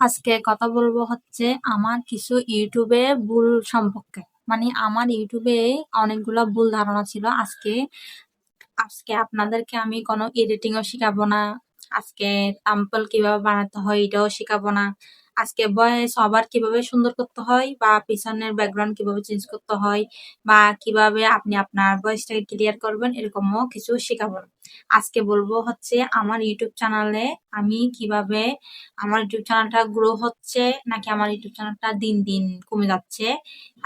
আজকে কথা বলব হচ্ছে আমার কিছু ইউটিউবে ভুল সম্পর্কে। মানে আমার ইউটিউবে অনেকগুলো ভুল ধারণা ছিল। আজকে আজকে আপনাদেরকে আমি কোনো এডিটিংও শিখাবো না। আজকে তাম্পল কীভাবে বানাতে হয় এটাও শিখাবো না। আজকে ভয়েস আবার কীভাবে সুন্দর করতে হয় বা পিছনের ব্যাকগ্রাউন্ড কীভাবে চেঞ্জ করতে হয় বা কীভাবে আপনি আপনার ভয়েসটাকে ক্লিয়ার করবেন, এরকমও কিছু শেখাবো। না আজকে বলব হচ্ছে আমার ইউটিউব চ্যানেলে আমি কীভাবে আমার ইউটিউব চ্যানেলটা গ্রো হচ্ছে নাকি আমার ইউটিউব চ্যানেলটা দিন দিন কমে যাচ্ছে,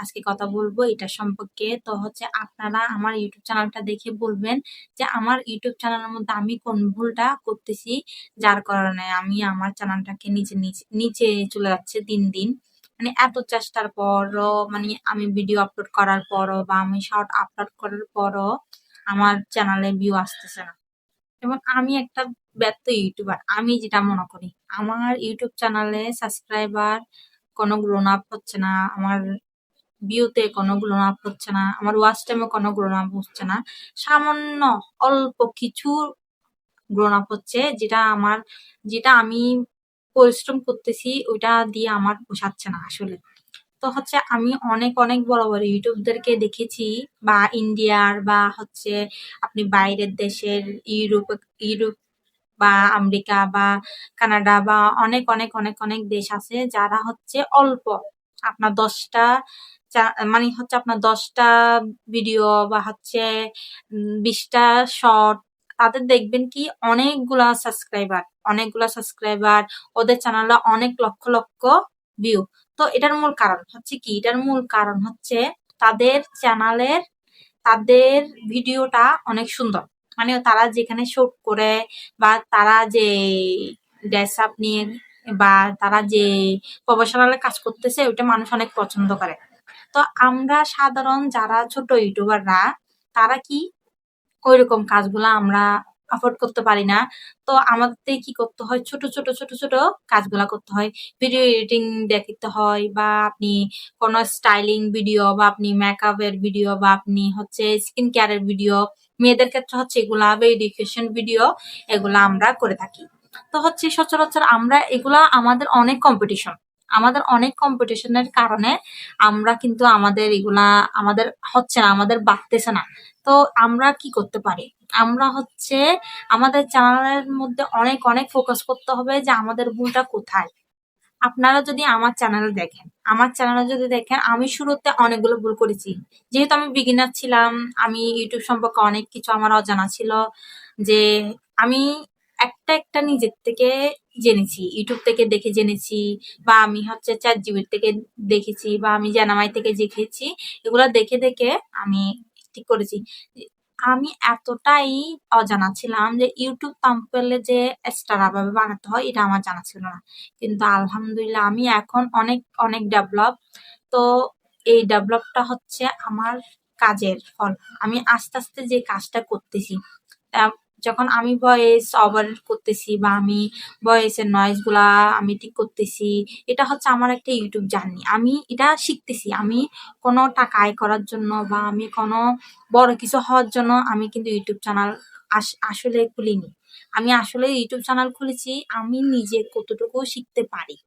আজকে কথা বলব এটা সম্পর্কে। তো হচ্ছে আপনারা আমার ইউটিউব চ্যানেলটা দেখে বলবেন যে আমার ইউটিউব চ্যানেলের মধ্যে আমি কোন ভুলটা করতেছি যার কারণে আমি আমার চ্যানেলটাকে নিচে নিচে নিচে চলে যাচ্ছে দিন দিন। মানে এত চেষ্টার পরও মানে আমি ভিডিও আপলোড করার পরও বা আমি শর্ট আপলোড করার পরও আমার চ্যানেলে ভিউ আসতেছে না। এবং আমি একটা ব্যর্থ ইউটিউবার আমি যেটা মনে করি, আমার ইউটিউব চ্যানেলে সাবস্ক্রাইবার কোনো গ্রোন আপ হচ্ছে না, আমার ভিউতে কোনো গ্রোন আপ হচ্ছে না, আমার ওয়াচ টাইমে কোনো গ্রোন আপ হচ্ছে না, সামান্য অল্প কিছু গ্রোন আপ হচ্ছে যেটা আমার, যেটা আমি পরিশ্রম করতেছি, ওইটা দিয়ে আমার পোষাচ্ছে না আসলে। তো হচ্ছে আমি অনেক অনেক বড় বড় ইউটিউবদেরকে দেখেছি বা ইন্ডিয়ার বা হচ্ছে আপনি বাইরের দেশের ইউরোপ ইউরোপ বা আমেরিকা বা কানাডা বা অনেক অনেক অনেক অনেক দেশ আছে যারা হচ্ছে অল্প। আপনার দশটা মানে হচ্ছে আপনার দশটা ভিডিও বা হচ্ছে বিশটা শর্ট, তাদের দেখবেন কি অনেকগুলা সাবস্ক্রাইবার অনেকগুলা সাবস্ক্রাইবার, ওদের চ্যানেলে অনেক লক্ষ লক্ষ ভিউ তো এটার মূল কারণ হচ্ছে কি? এটার মূল কারণ হচ্ছে তাদের চ্যানেলের, তাদের ভিডিওটা অনেক সুন্দর। মানে তারা যেখানে শুট করে বা তারা যে ড্রেস আপ নিয়ে বা তারা যে প্রফেশনালে কাজ করতেছে, ওইটা মানুষ অনেক পছন্দ করে। তো আমরা সাধারণ যারা ছোট ইউটিউবাররা তারা কি? ওইরকম কাজগুলা আমরা অ্যাফোর্ড করতে পারি না। তো আমাদের কি করতে হয়? ছোট ছোট ছোট ছোট কাজগুলা করতে হয়। ভিডিও এডিটিং দেখতে হয় বা আপনি কোনো স্টাইলিং ভিডিও বা আপনি মেকআপের ভিডিও বা আপনি হচ্ছে স্কিন কেয়ারের ভিডিও মেয়েদের ক্ষেত্রে হচ্ছে এগুলা এডুকেশন ভিডিও এগুলা আমরা করে থাকি। তো হচ্ছে সচরাচর আমরা এগুলা আমাদের অনেক কম্পিটিশন আমাদের অনেক কম্পিটিশনের কারণে আমরা কিন্তু আমাদের এগুলা আমাদের হচ্ছে না, আমাদের বাড়তেছে না। তো আমরা কি করতে পারি? আমরা হচ্ছে আমাদের চ্যানেলের মধ্যে অনেক অনেক ফোকাস করতে হবে যে আমাদের ভুলটা কোথায়। আপনারা যদি আমার চ্যানেল দেখেন, আমার চ্যানেলে যদি দেখেন, আমি শুরুতে অনেকগুলো ভুল করেছি। যেহেতু আমি বিগিনার ছিলাম, আমি ইউটিউব সম্পর্কে অনেক কিছু আমার অজানা ছিল যে আমি একটা একটা নিজের থেকে জেনেছি ইউটিউব থেকে দেখে জেনেছি বা আমি হচ্ছে চ্যাট জিবির থেকে দেখেছি বা আমি জানামাই থেকে দেখেছি, এগুলো দেখে দেখে আমি ঠিক করেছি। আমি এতটাই অজানা ছিলাম যে ইউটিউব পাম্পলে যে স্টার ভাবে বানাতে হয়, এটা আমার জানা ছিল না। কিন্তু আলহামদুলিল্লাহ আমি এখন অনেক অনেক ডেভেলপ তো এই ডেভেলপটা হচ্ছে আমার কাজের ফল। আমি আস্তে আস্তে যে কাজটা করতেছি যখন আমি ভয়েস ওভার করতেছি বা আমি ভয়েসের নয়েজগুলা আমি ঠিক করতেছি, এটা হচ্ছে আমার একটা ইউটিউব জার্নি আমি এটা শিখতেছি। আমি কোনো টাকা আয় করার জন্য বা আমি কোনো বড় কিছু হওয়ার জন্য আমি কিন্তু ইউটিউব চ্যানেল আসলে খুলিনি। আমি আসলে ইউটিউব চ্যানেল খুলেছি, আমি নিজে কতটুকু শিখতে পারি।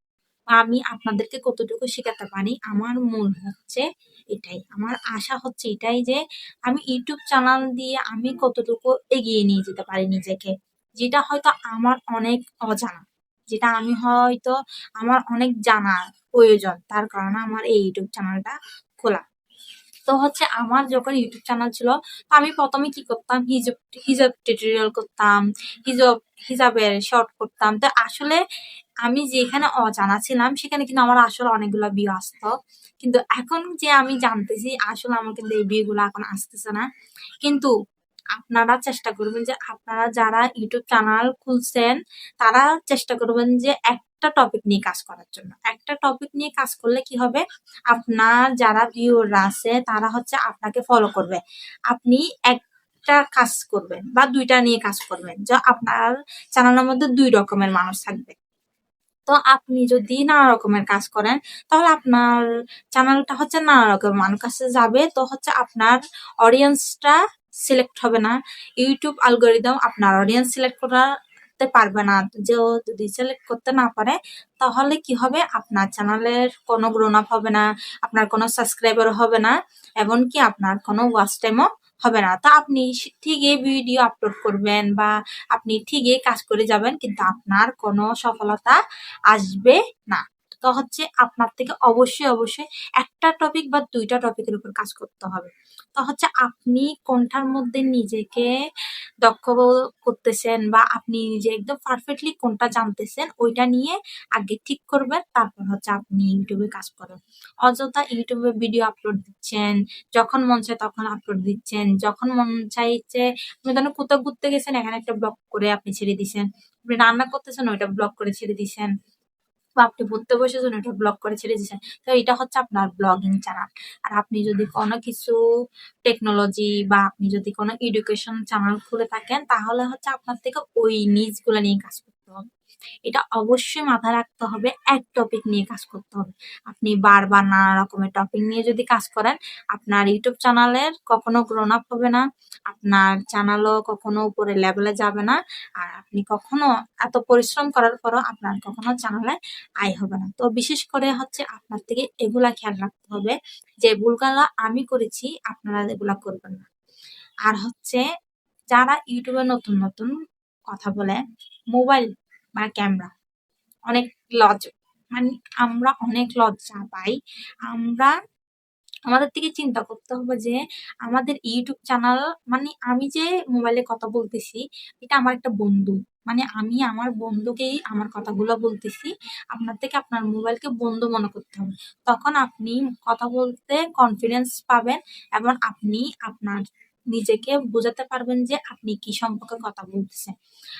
আমি আপনাদেরকে কতটুকু শেখাতে পারি? আমার মূল হচ্ছে এটাই। আমার আশা হচ্ছে এটাই যে, আমি ইউটিউব চ্যানেল দিয়ে আমি কতটুকু এগিয়ে নিয়ে যেতে পারি নিজেকে। যেটা হয়তো আমার অনেক অজানা। যেটা আমি হয়তো আমার অনেক জানার প্রয়োজন। তার কারণে আমার এই ইউটিউব চ্যানেলটা খোলা। তো হচ্ছে আমার যখন ইউটিউব চ্যানেল ছিল, তো আমি প্রথমে কি করতাম? হিজাব হিজাব টিউটোরিয়াল করতাম, হিজাব, হিজাবের শর্ট করতাম। তো আসলে আমি যেখানে অজানা ছিলাম সেখানে কিন্তু আমার আসলে অনেকগুলো বিয়ে আসতো। কিন্তু এখন যে আমি জানতেছি, আসলে আমার কিন্তু এই ভিউগুলো এখন আসতেছে না। কিন্তু আপনারা চেষ্টা করবেন যে, আপনারা যারা ইউটিউব চ্যানেল খুলছেন, তারা চেষ্টা করবেন যে একটা টপিক নিয়ে কাজ করার জন্য। একটা টপিক নিয়ে কাজ করলে কি হবে? আপনার যারা ভিউরা আছে, তারা হচ্ছে আপনাকে ফলো করবে। আপনি একটা কাজ করবেন বা দুইটা নিয়ে কাজ করবেন। যা আপনার চ্যানেলের মধ্যে দুই রকমের মানুষ থাকবে। তো আপনি যদি নানা রকমের কাজ করেন, তাহলে আপনার চ্যানেলটা হচ্ছে নানা রকমের মানুষ কাছে যাবে তো হচ্ছে আপনার অডিয়েন্সটা সিলেক্ট হবে না। ইউটিউব অ্যালগরিদম আপনার অডিয়েন্স সিলেক্ট করার করতে পারবে না। যে যদি সিলেক্ট করতে না পারে, তাহলে কি হবে? আপনার চ্যানেলের কোনো গ্রোন আপ হবে না, আপনার কোনো সাবস্ক্রাইবার হবে না। এমনকি আপনার কোনো ওয়াচ টাইমও হবে না। তা আপনি ঠিকই ভিডিও আপলোড করবেন বা আপনি ঠিকই কাজ করে যাবেন কিন্তু আপনার কোনো সফলতা আসবে না। তো হচ্ছে আপনার থেকে অবশ্যই অবশ্যই একটা টপিক বা দুইটা টপিকের উপর কাজ করতে হবে। তো হচ্ছে আপনি কোনটার মধ্যে নিজেকে দক্ষ করতেছেন বা আপনি নিজে একদম পারফেক্টলি কোনটা জানতেছেন, ওইটা নিয়ে আগে ঠিক করবেন, তারপর হচ্ছে আপনি ইউটিউবে কাজ করেন। অযথা ইউটিউবে ভিডিও আপলোড দিচ্ছেন, যখন মন চায় তখন আপলোড দিচ্ছেন, যখন মন চাইছে আপনি ধরেন কোথাও ঘুরতে গেছেন, এখানে একটা ব্লগ করে আপনি ছেড়ে দিছেন। আপনি রান্না করতেছেন, ওইটা ব্লগ করে ছেড়ে দিছেন। বা আপনি পড়তে বসেছেন এটা ব্লগ করে ছেড়ে দিয়েছেন, তো এটা হচ্ছে আপনার ব্লগিং চ্যানেল আর আপনি যদি কোনো কিছু টেকনোলজি বা আপনি যদি কোনো এডুকেশন চ্যানেল খুলে থাকেন, তাহলে হচ্ছে আপনার থেকে ওই নিউজগুলো নিয়ে কাজ করতে হবে। এটা অবশ্যই মাথায় রাখতে হবে, এক টপিক নিয়ে কাজ করতে হবে। আপনি বারবার নানা রকমের টপিক নিয়ে যদি কাজ করেন, আপনার ইউটিউব চ্যানেলের কখনো গ্রোন আপ হবে না, আপনার চ্যানেলও কখনো উপরে লেভেলে যাবে না, আর আপনি কখনো এত পরিশ্রম করার পরও আপনার কখনো চ্যানেলে আয় হবে না। তো বিশেষ করে হচ্ছে আপনার থেকে এগুলা খেয়াল রাখতে হবে যে, ভুলগুলা আমি করেছি, আপনারা এগুলা করবেন না। আর হচ্ছে যারা ইউটিউবে নতুন নতুন কথা বলে মোবাইল বা ক্যামেরা অনেক লজ মানে আমরা অনেক লজ্জা পাই। আমরা, আমাদের থেকে চিন্তা করতে হবে যে, আমাদের ইউটিউব চ্যানেল মানে আমি যে মোবাইলে কথা বলতেছি, এটা আমার একটা বন্ধু। মানে আমি আমার বন্ধুকেই আমার কথাগুলো বলতেছি, আপনার থেকে আপনার মোবাইলকে বন্ধু মনে করতে হবে। তখন আপনি কথা বলতে কনফিডেন্স পাবেন এবং আপনি আপনার নিজেকে বোঝাতে পারবেন যে আপনি কি সম্পর্কে কথা বলতেছেন।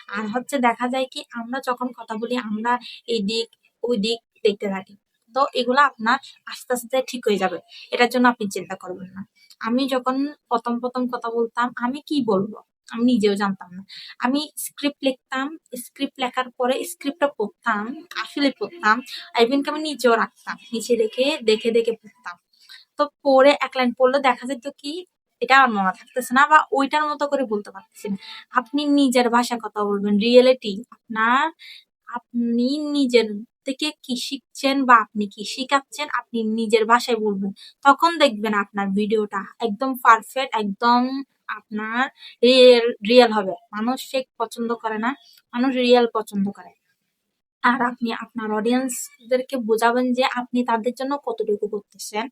আর হচ্ছে দেখা যায় কি, আমরা যখন কথা বলি, আমরা এই দিক, ওই দিক দেখতে থাকি। তো এগুলো আপনার আস্তে আস্তে ঠিক হয়ে যাবে। এটার জন্য আপনি চিন্তা করবেন না। আমি যখন প্রথম প্রথম কথা বলতাম, আমি কি বলব? আমি নিজেও জানতাম না। আমি স্ক্রিপ্ট লিখতাম স্ক্রিপ্ট লেখার পরে স্ক্রিপ্টটা পড়তাম আসলে পড়তাম। ইভেনকে আমি নিজেও রাখতাম। নিচে রেখে দেখে দেখে পড়তাম। তো পড়ে, এক লাইন পড়লে দেখা যেত কি এটা আমার মনে থাকতেছে না বা ওইটার মতো করে বলতে পারতেছি না। আপনি নিজের ভাষায় কথা বলবেন রিয়েলিটি আপনার, আপনি নিজের থেকে কি শিখছেন বা আপনি কি শিখাচ্ছেন, আপনি নিজের ভাষায় বলবেন। তখন দেখবেন আপনার ভিডিওটা একদম পারফেক্ট একদম আপনার রিয়েল রিয়েল হবে। মানুষ ফেক পছন্দ করে না, মানুষ রিয়েল পছন্দ করে। আর আপনি আপনার অডিয়েন্সদেরকে বোঝাবেন যে আপনি তাদের জন্য কতটুকু করতেছেন।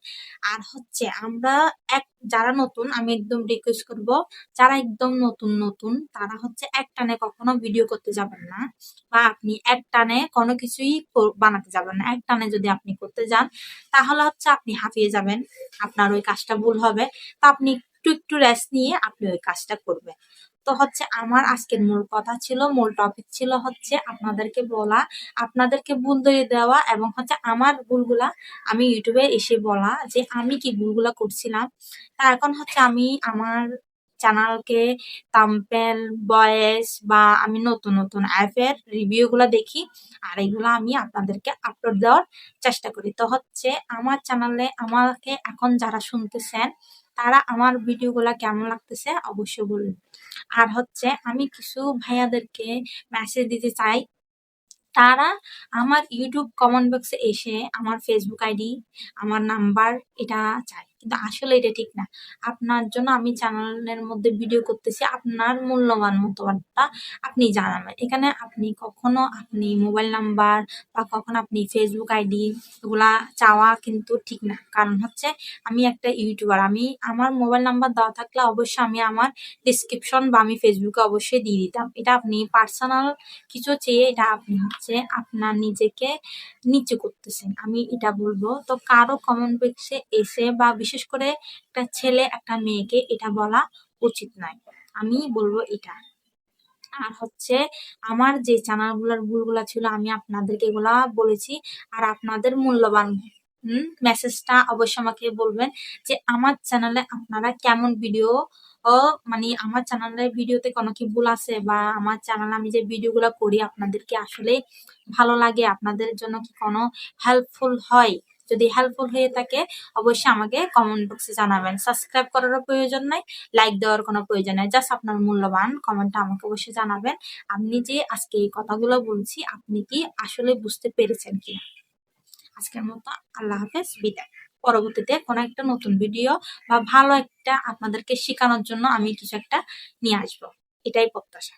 আর হচ্ছে আমরা এক, যারা নতুন, আমি একদম রিকোয়েস্ট করব, যারা একদম নতুন নতুন, তারা হচ্ছে এক টানে কখনো ভিডিও করতে যাবেন না বা আপনি এক টানে কোনো কিছুই বানাতে যাবেন না। এক টানে যদি আপনি করতে যান, তাহলে হচ্ছে আপনি হাঁপিয়ে যাবেন, আপনার ওই কাজটা ভুল হবে। তা আপনি একটু একটু রেস্ট নিয়ে আপনি ওই কাজটা করবেন। তো হচ্ছে আমার আজকের মূল কথা ছিল, মূল টপিক ছিল হচ্ছে আপনাদেরকে বলা, আপনাদেরকে ভুল ধরিয়ে দেওয়া এবং হচ্ছে আমার ভুলগুলা আমি ইউটিউবে এসে বলা যে আমি কি ভুলগুলা করছিলাম। তা এখন হচ্ছে আমি আমার চ্যানেলকে থাম্বনেল ভয়েস বা আমি নতুন নতুন অ্যাপের রিভিউ গুলা দেখি আর এগুলো আমি আপনাদেরকে আপলোড দেওয়ার চেষ্টা করি। তো হচ্ছে আমার চ্যানেলে আমাকে এখন যারা শুনতেছেন তারা আমার ভিডিওগুলা কেমন লাগতেছে অবশ্যই বলুন আর হচ্ছে আমি কিছু ভাইয়াদেরকে মেসেজ দিতে চাই। তারা আমার ইউটিউব কমেন্ট বক্সে এসে আমার ফেসবুক আইডি আমার নাম্বার এটা চায়। কিন্তু আসলে এটা ঠিক না। আপনার জন্য আমি চ্যানেলের মধ্যে ভিডিও করতেছি, আপনার মূল্যবান মতবাদটা আপনি জানাবেন। এখানে আপনি কখনো আপনি মোবাইল নাম্বার বা কখনো আপনি ফেসবুক আইডি এগুলা চাওয়া কিন্তু ঠিক না। কারণ হচ্ছে আমি একটা ইউটিউবার আমি আমার মোবাইল নাম্বার দেওয়া থাকলে অবশ্যই আমি আমার ডিসক্রিপশন বা আমি ফেসবুকে অবশ্যই দিয়ে দিতাম। এটা আপনি পার্সোনাল কিছু চেয়ে এটা আপনি হচ্ছে আপনার নিজেকে নিচে করতেছেন। আমি এটা বলব। তো কারও কমেন্ট বক্সে এসে বা বিশেষ করে একটা ছেলে, একটা মেয়েকে এটা বলা উচিত নয়। আমি বলব এটা। আর হচ্ছে আমার যে চ্যানেলগুলোর ভুলগুলো ছিল, আমি আপনাদেরকে এগুলা বলেছি। আর আপনাদের মূল্যবান মেসেজটা অবশ্যই আমাকে বলবেন যে আমার চ্যানেলে আপনারা কেমন ভিডিও ও মানে আমার চ্যানেলের ভিডিওতে কোনো কি ভুল আছে? বা আমার চ্যানেলে আমি যে ভিডিওগুলো করি আপনাদের কি আসলে ভালো লাগে? আপনাদের জন্য কি কোনো হেল্পফুল হয়? যদি হেল্পফুল হয়ে থাকে, অবশ্যই আমাকে কমেন্ট বক্সে জানাবেন। সাবস্ক্রাইব করারও প্রয়োজন নাই লাইক দেওয়ার কোনো প্রয়োজন নাই জাস্ট আপনার মূল্যবান কমেন্টটা আমাকে অবশ্যই জানাবেন। আপনি যে আজকে এই কথাগুলো বলছি, আপনি কি আসলে বুঝতে পেরেছেন কিনা? আজকের মতো আল্লাহ হাফেজ, বিদায়। পরবর্তীতে কোনো একটা নতুন ভিডিও বা ভালো একটা আপনাদেরকে শেখানোর জন্য আমি কিছু একটা নিয়ে আসব। এটাই প্রত্যাশা।